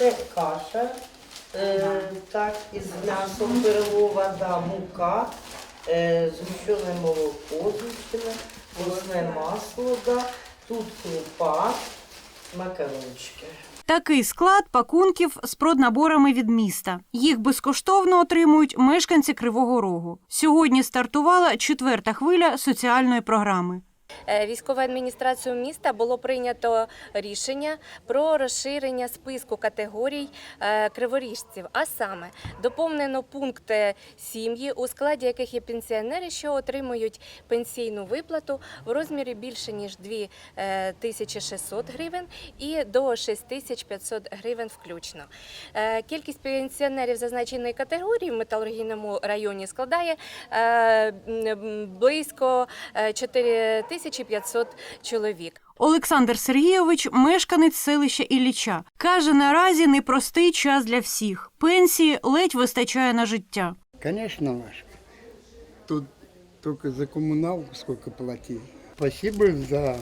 Це каша, е, так, із м'ясом перлова, да, мука, е, згущене молоко згущене, постне масло, да, тут крупа, макарончики. Такий склад пакунків з проднаборами від міста. Їх безкоштовно отримують мешканці Кривого Рогу. Сьогодні стартувала четверта хвиля соціальної програми. Е, Військовою адміністрацією міста було прийнято рішення про розширення списку категорій е, криворіжців, а саме доповнено пункти е, сім'ї, у складі яких є пенсіонери, що отримують пенсійну виплату в розмірі більше ніж 2600 гривень і до 6500 гривень включно. Кількість пенсіонерів зазначеної категорії в металургійному районі складає близько 4000 2500 чоловік. Олександр Сергійович, мешканець селища Ілліча, каже: наразі непростий час для всіх. Пенсії ледь вистачає на життя. Звісно, важко. Тут тільки за комуналку скільки платили. Спасибо за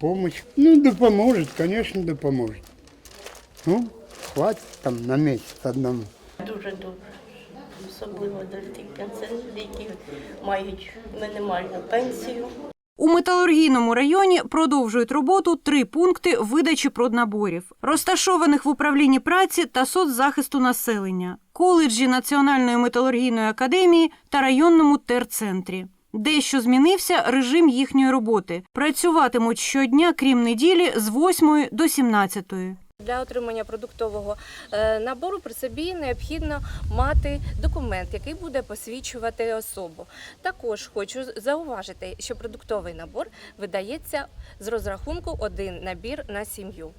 допомогу. Ну, допоможе, звісно, допоможе. Ну, хватить там на місяць одному. Дуже добре. Особливо для тих пенсіонерів, які мають мінімальну пенсію. У металургійному районі продовжують роботу три пункти видачі проднаборів, розташованих в управлінні праці та соцзахисту населення, коледжі Національної металургійної академії та районному терцентрі. Дещо змінився режим їхньої роботи. Працюватимуть щодня, крім неділі, з 8 до 17. Для отримання продуктового е, набору при собі необхідно мати документ, який буде посвідчувати особу. Також хочу зауважити, що продуктовий набор видається з розрахунку один набір на сім'ю.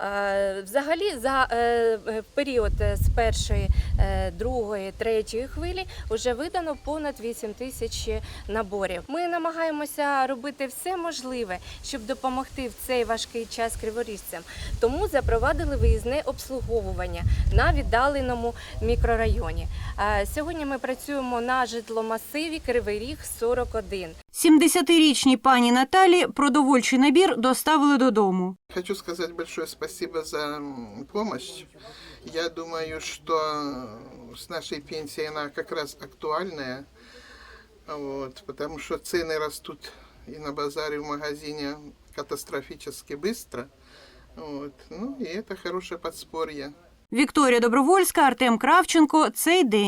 Е, Взагалі, за е, період з першої, е, другої, третьої хвилі вже видано понад 8 тисяч наборів. Ми намагаємося робити все можливе, щоб допомогти в цей важкий час криворіжцям. Тому запровадили виїзне обслуговування на віддаленому мікрорайоні. Сьогодні ми працюємо на житломасиві Кривий Ріг 41. 70-річній пані Наталі продовольчий набір доставили додому. Хочу сказать большое спасибо за м, помощь. Я думаю, что с нашей пенсией она как раз актуальная, вот, потому что цены растут и на базаре, и в магазине катастрофически быстро. Вот. Ну и это хорошее подспорье. Вікторія Добровольська, Артем Кравченко. Цей день.